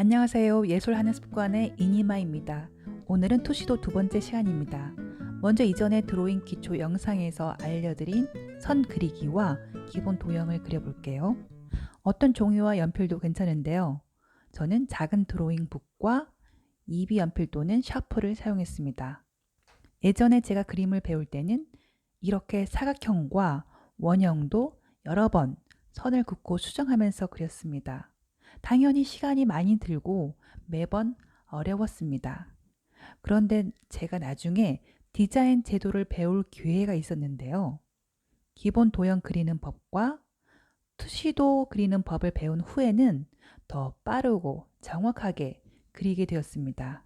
안녕하세요. 예술하는 습관의 이니마입니다. 오늘은 투시도 두 번째 시간입니다. 먼저 이전에 드로잉 기초 영상에서 알려드린 선 그리기와 기본 도형을 그려볼게요. 어떤 종이와 연필도 괜찮은데요. 저는 작은 드로잉 북과 이비 연필 또는 샤프를 사용했습니다. 예전에 제가 그림을 배울 때는 이렇게 사각형과 원형도 여러 번 선을 긋고 수정하면서 그렸습니다. 당연히 시간이 많이 들고 매번 어려웠습니다. 그런데 제가 나중에 디자인 제도를 배울 기회가 있었는데요. 기본 도형 그리는 법과 투시도 그리는 법을 배운 후에는 더 빠르고 정확하게 그리게 되었습니다.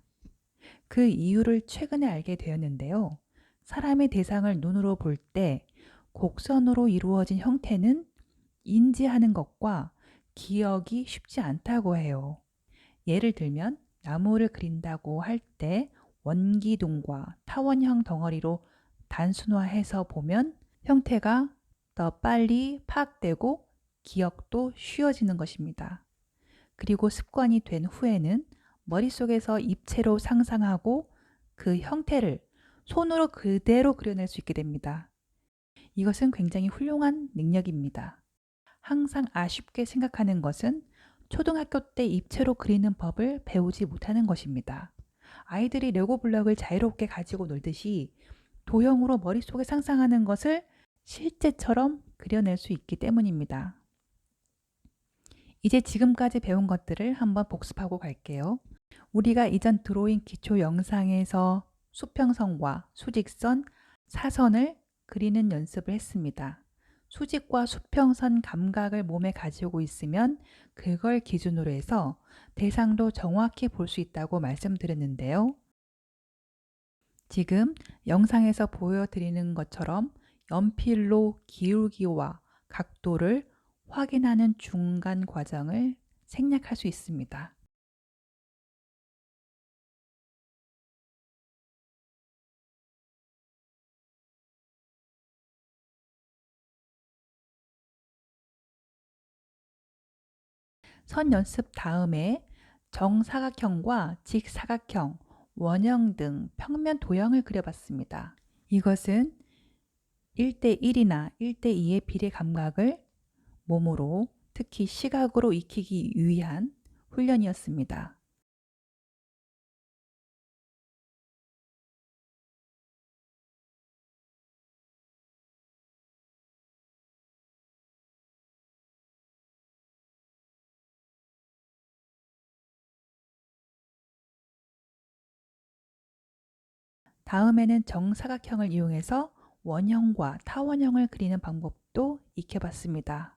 그 이유를 최근에 알게 되었는데요. 사람의 대상을 눈으로 볼 때 곡선으로 이루어진 형태는 인지하는 것과 기억이 쉽지 않다고 해요. 예를 들면 나무를 그린다고 할 때 원기둥과 타원형 덩어리로 단순화해서 보면 형태가 더 빨리 파악되고 기억도 쉬워지는 것입니다. 그리고 습관이 된 후에는 머릿속에서 입체로 상상하고 그 형태를 손으로 그대로 그려낼 수 있게 됩니다. 이것은 굉장히 훌륭한 능력입니다. 항상 아쉽게 생각하는 것은 초등학교 때 입체로 그리는 법을 배우지 못하는 것입니다. 아이들이 레고 블럭을 자유롭게 가지고 놀듯이 도형으로 머릿속에 상상하는 것을 실제처럼 그려낼 수 있기 때문입니다. 이제 지금까지 배운 것들을 한번 복습하고 갈게요. 우리가 이전 드로잉 기초 영상에서 수평선과 수직선, 사선을 그리는 연습을 했습니다. 수직과 수평선 감각을 몸에 가지고 있으면 그걸 기준으로 해서 대상도 정확히 볼 수 있다고 말씀드렸는데요. 지금 영상에서 보여드리는 것처럼 연필로 기울기와 각도를 확인하는 중간 과정을 생략할 수 있습니다. 선 연습 다음에 정사각형과 직사각형, 원형 등 평면 도형을 그려봤습니다. 이것은 1대1이나 1대2의 비례 감각을 몸으로 특히 시각으로 익히기 위한 훈련이었습니다. 다음에는 정사각형을 이용해서 원형과 타원형을 그리는 방법도 익혀봤습니다.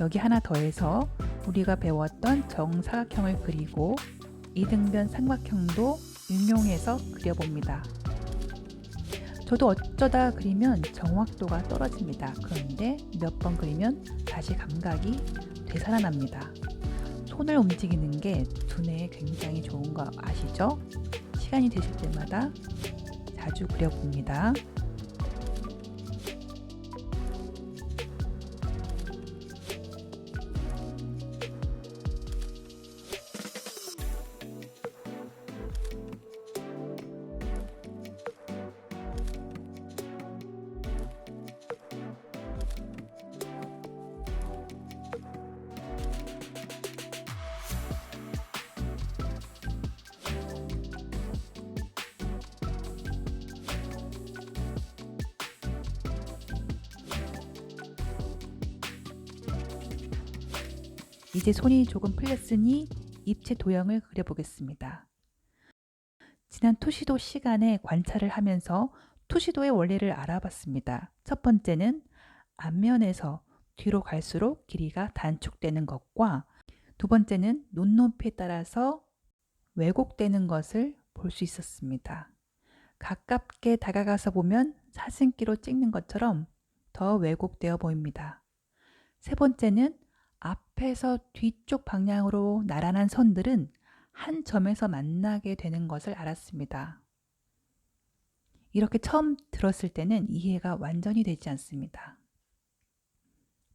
여기 하나 더해서 우리가 배웠던 정사각형을 그리고 이등변 삼각형도 응용해서 그려봅니다. 저도 어쩌다 그리면 정확도가 떨어집니다. 그런데 몇 번 그리면 다시 감각이 되살아납니다. 손을 움직이는 게 두뇌에 굉장히 좋은 거 아시죠? 시간이 되실 때마다 자주 그려봅니다. 이제 손이 조금 풀렸으니 입체 도형을 그려보겠습니다. 지난 투시도 시간에 관찰을 하면서 투시도의 원리를 알아봤습니다. 첫 번째는 앞면에서 뒤로 갈수록 길이가 단축되는 것과 두 번째는 눈높이에 따라서 왜곡되는 것을 볼 수 있었습니다. 가깝게 다가가서 보면 사진기로 찍는 것처럼 더 왜곡되어 보입니다. 세 번째는 앞에서 뒤쪽 방향으로 나란한 선들은 한 점에서 만나게 되는 것을 알았습니다. 이렇게 처음 들었을 때는 이해가 완전히 되지 않습니다.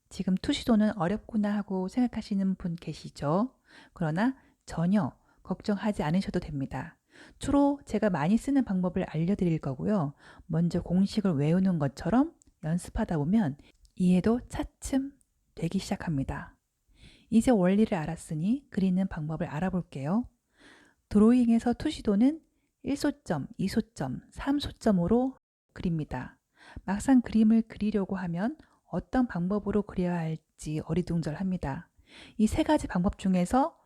지금 투시도는 어렵구나 하고 생각하시는 분 계시죠? 그러나 전혀 걱정하지 않으셔도 됩니다. 주로 제가 많이 쓰는 방법을 알려드릴 거고요. 먼저 공식을 외우는 것처럼 연습하다 보면 이해도 차츰 되기 시작합니다. 이제 원리를 알았으니 그리는 방법을 알아볼게요. 드로잉에서 투시도는 1소점, 2소점, 3소점으로 그립니다. 막상 그림을 그리려고 하면 어떤 방법으로 그려야 할지 어리둥절합니다. 이 세 가지 방법 중에서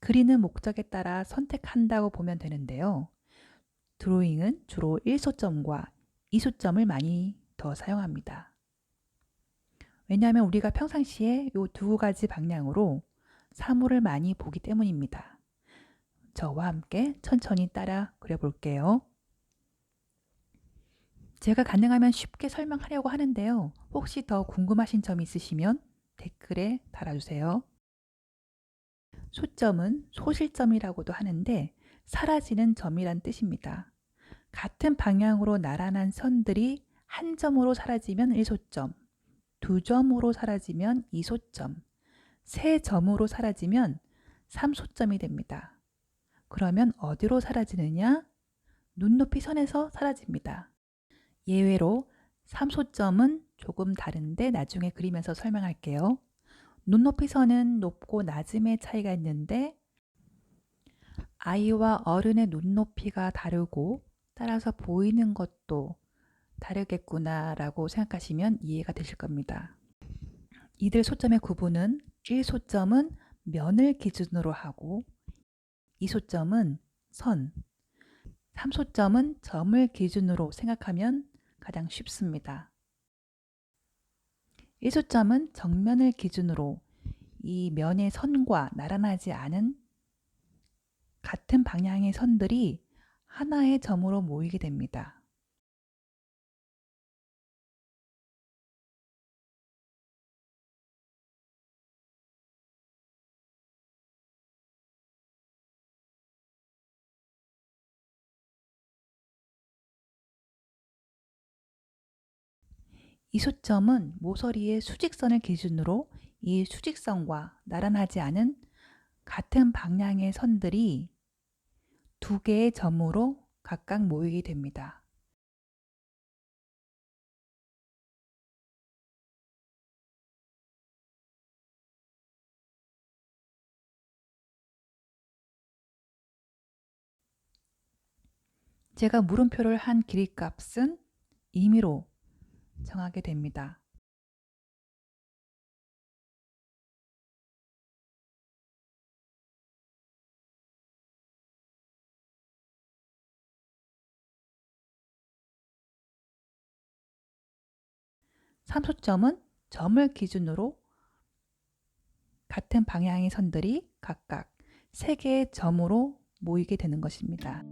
그리는 목적에 따라 선택한다고 보면 되는데요. 드로잉은 주로 1소점과 2소점을 많이 더 사용합니다. 왜냐하면 우리가 평상시에 이 두 가지 방향으로 사물을 많이 보기 때문입니다. 저와 함께 천천히 따라 그려볼게요. 제가 가능하면 쉽게 설명하려고 하는데요. 혹시 더 궁금하신 점이 있으시면 댓글에 달아주세요. 소점은 소실점이라고도 하는데 사라지는 점이란 뜻입니다. 같은 방향으로 나란한 선들이 한 점으로 사라지면 1소점, 두 점으로 사라지면 2소점, 세 점으로 사라지면 3소점이 됩니다. 그러면 어디로 사라지느냐? 눈높이 선에서 사라집니다. 예외로 3소점은 조금 다른데 나중에 그리면서 설명할게요. 눈높이 선은 높고 낮음의 차이가 있는데 아이와 어른의 눈높이가 다르고 따라서 보이는 것도 다르겠구나라고 생각하시면 이해가 되실 겁니다. 이들 소점의 구분은 1소점은 면을 기준으로 하고 2소점은 선, 3소점은 점을 기준으로 생각하면 가장 쉽습니다. 1소점은 정면을 기준으로 이 면의 선과 나란하지 않은 같은 방향의 선들이 하나의 점으로 모이게 됩니다. 이 소점은 모서리의 수직선을 기준으로 이 수직선과 나란하지 않은 같은 방향의 선들이 두 개의 점으로 각각 모이게 됩니다. 제가 물음표를 한 길이값은 임의로 정하게 됩니다. 삼소점은 점을 기준으로 같은 방향의 선들이 각각 3개의 점으로 모이게 되는 것입니다.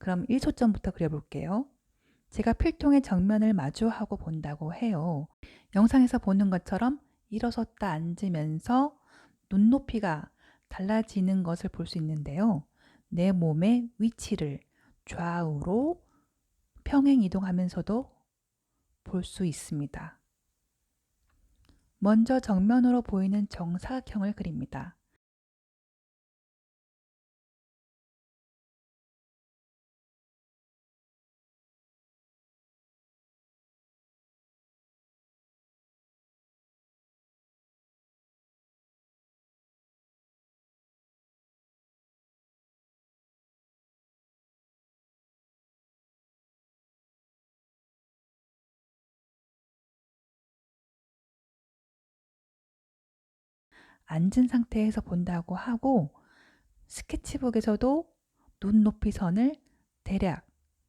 그럼 1초점부터 그려볼게요. 제가 필통의 정면을 마주하고 본다고 해요. 영상에서 보는 것처럼 일어섰다 앉으면서 눈높이가 달라지는 것을 볼 수 있는데요. 내 몸의 위치를 좌우로 평행 이동하면서도 볼 수 있습니다. 먼저 정면으로 보이는 정사각형을 그립니다. 앉은 상태에서 본다고 하고 스케치북에서도 눈높이 선을 대략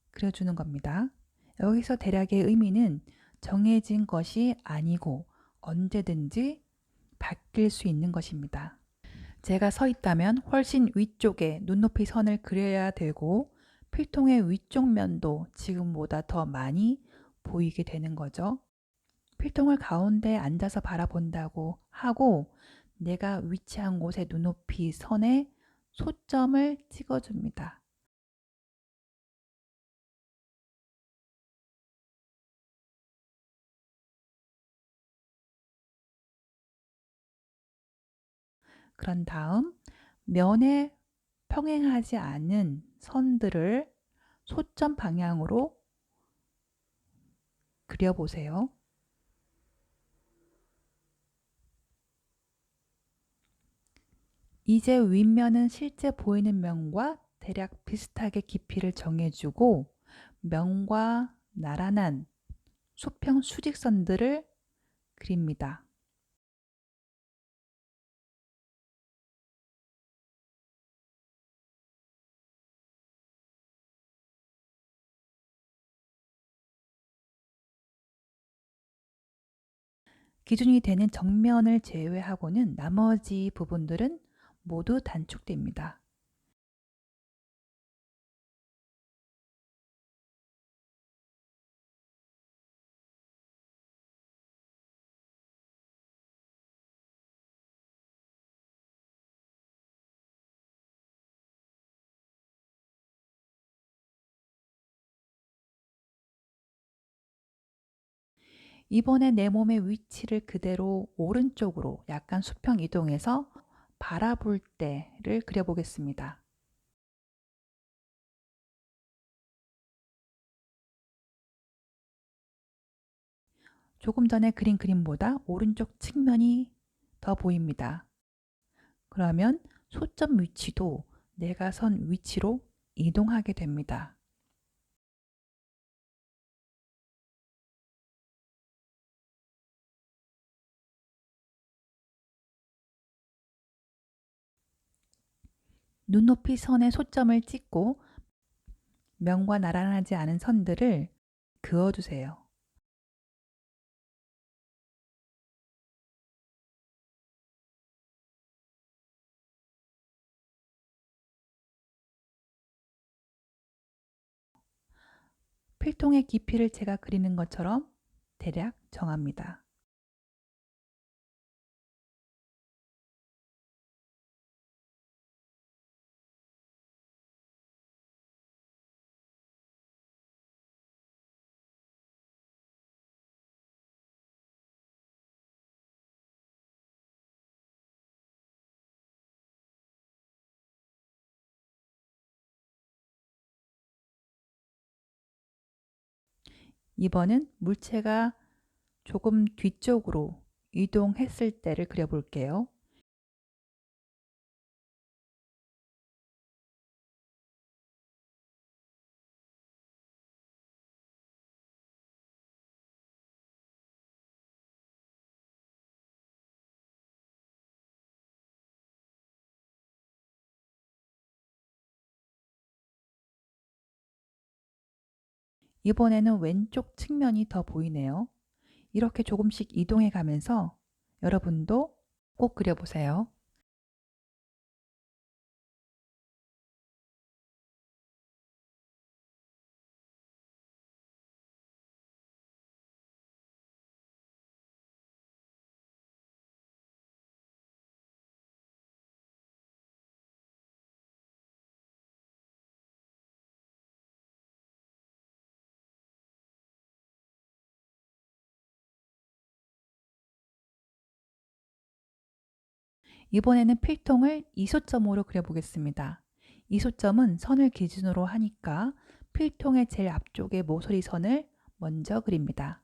그려주는 겁니다. 여기서 대략의 의미는 정해진 것이 아니고 언제든지 바뀔 수 있는 것입니다. 제가 서 있다면 훨씬 위쪽에 눈높이 선을 그려야 되고 필통의 위쪽 면도 지금보다 더 많이 보이게 되는 거죠. 필통을 가운데 앉아서 바라본다고 하고 내가 위치한 곳의 눈높이 선에 소점을 찍어줍니다. 그런 다음 면에 평행하지 않은 선들을 소점 방향으로 그려보세요. 이제 윗면은 실제 보이는 면과 대략 비슷하게 깊이를 정해주고 면과 나란한 수평 수직선들을 그립니다. 기준이 되는 정면을 제외하고는 나머지 부분들은 모두 단축됩니다. 이번에 내 몸의 위치를 그대로 오른쪽으로 약간 수평 이동해서 바라볼 때를 그려보겠습니다. 조금 전에 그린 그림보다 오른쪽 측면이 더 보입니다. 그러면 소점 위치도 내가 선 위치로 이동하게 됩니다. 눈높이 선에 소점을 찍고 면과 나란하지 않은 선들을 그어주세요. 필통의 깊이를 제가 그리는 것처럼 대략 정합니다. 이번은 물체가 조금 뒤쪽으로 이동했을 때를 그려볼게요. 이번에는 왼쪽 측면이 더 보이네요. 이렇게 조금씩 이동해 가면서 여러분도 꼭 그려보세요. 이번에는 필통을 이소점으로 그려보겠습니다. 이소점은 선을 기준으로 하니까 필통의 제일 앞쪽에 모서리 선을 먼저 그립니다.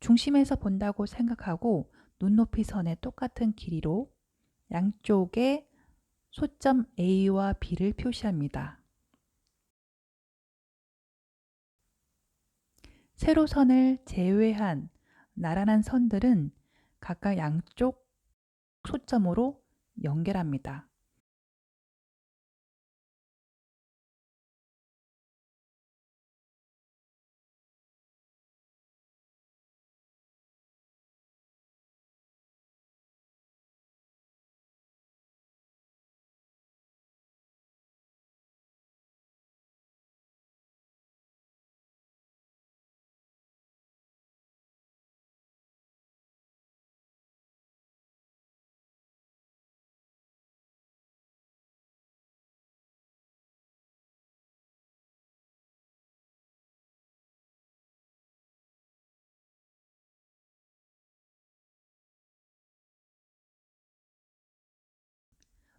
중심에서 본다고 생각하고 눈높이 선의 똑같은 길이로 양쪽에 소점 A와 B를 표시합니다. 세로선을 제외한 나란한 선들은 각각 양쪽 소점으로 연결합니다.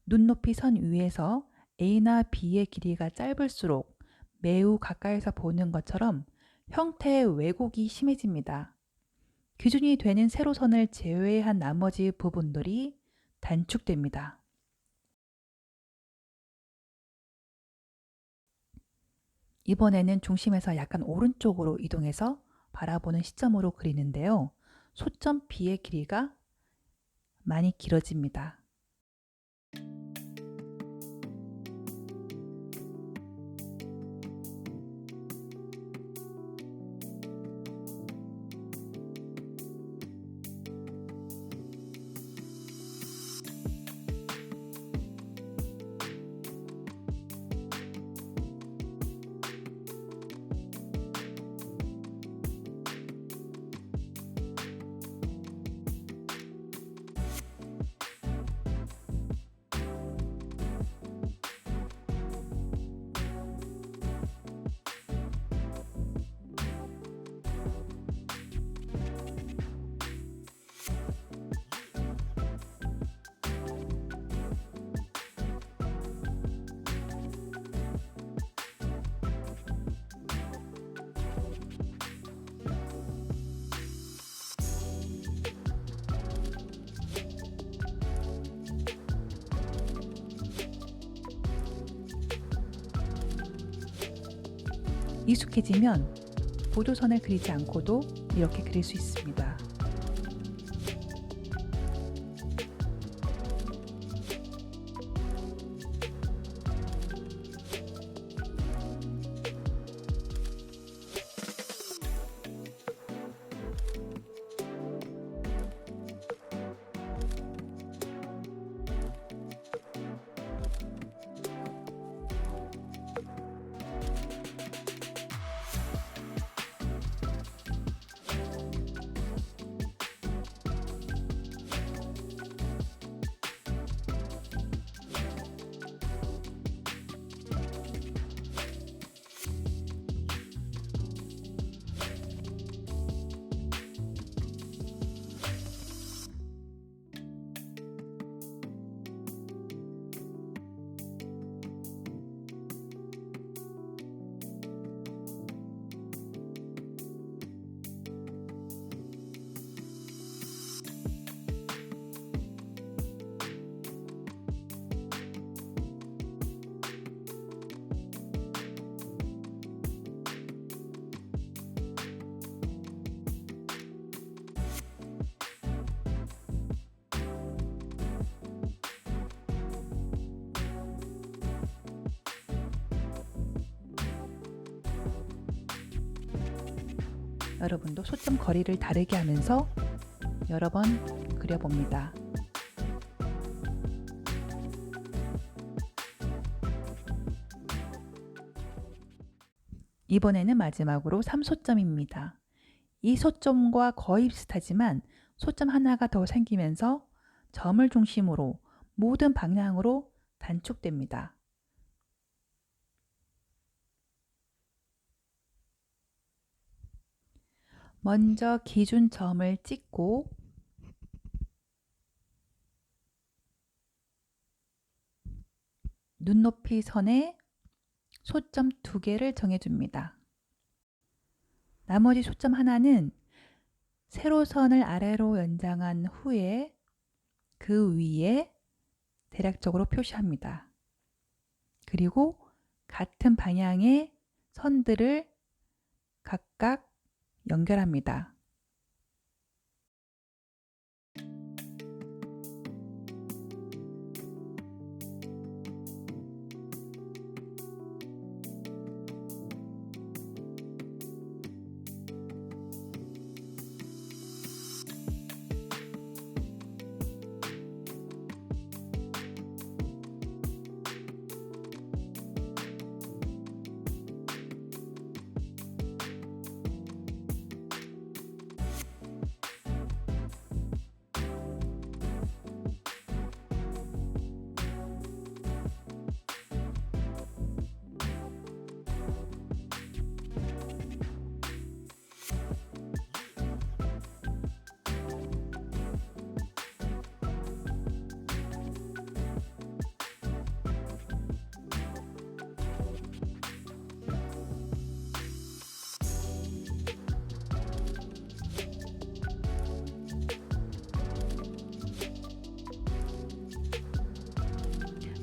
눈높이 선 위에서 A나 B의 길이가 짧을수록 매우 가까이서 보는 것처럼 형태의 왜곡이 심해집니다. 기준이 되는 세로선을 제외한 나머지 부분들이 단축됩니다. 이번에는 중심에서 약간 오른쪽으로 이동해서 바라보는 시점으로 그리는데요. 소점 B의 길이가 많이 길어집니다. 익숙해지면 보조선을 그리지 않고도 이렇게 그릴 수 있습니다. 여러분도 소점 거리를 다르게 하면서 여러 번 그려봅니다. 이번에는 마지막으로 3소점입니다. 이 소점과 거의 비슷하지만 소점 하나가 더 생기면서 점을 중심으로 모든 방향으로 단축됩니다. 먼저 기준점을 찍고 눈높이 선에 소점 두 개를 정해줍니다. 나머지 소점 하나는 세로선을 아래로 연장한 후에 그 위에 대략적으로 표시합니다. 그리고 같은 방향의 선들을 각각 연결합니다.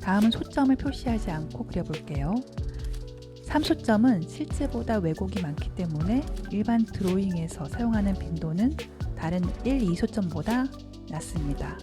다음은 소점을 표시하지 않고 그려볼게요. 3소점은 실제보다 왜곡이 많기 때문에 일반 드로잉에서 사용하는 빈도는 다른 1, 2소점보다 낮습니다.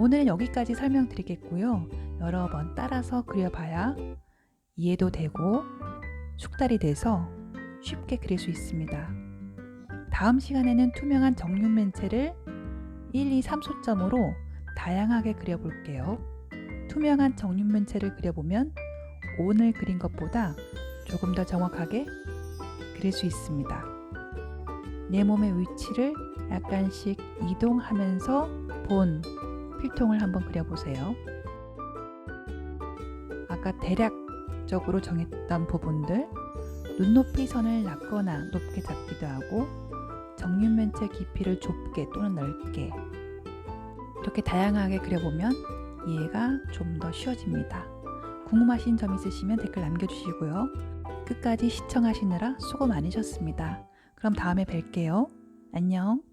오늘은 여기까지 설명드리겠고요. 여러 번 따라서 그려봐야 이해도 되고 숙달이 돼서 쉽게 그릴 수 있습니다. 다음 시간에는 투명한 정육면체를 1, 2, 3소점으로 다양하게 그려볼게요. 투명한 정육면체를 그려보면 오늘 그린 것보다 조금 더 정확하게 그릴 수 있습니다. 내 몸의 위치를 약간씩 이동하면서 본 필통을 한번 그려보세요. 아까 대략적으로 정했던 부분들 눈높이 선을 낮거나 높게 잡기도 하고 정육면체 깊이를 좁게 또는 넓게 이렇게 다양하게 그려보면 이해가 좀 더 쉬워집니다. 궁금하신 점 있으시면 댓글 남겨주시고요. 끝까지 시청하시느라 수고 많으셨습니다. 그럼 다음에 뵐게요. 안녕.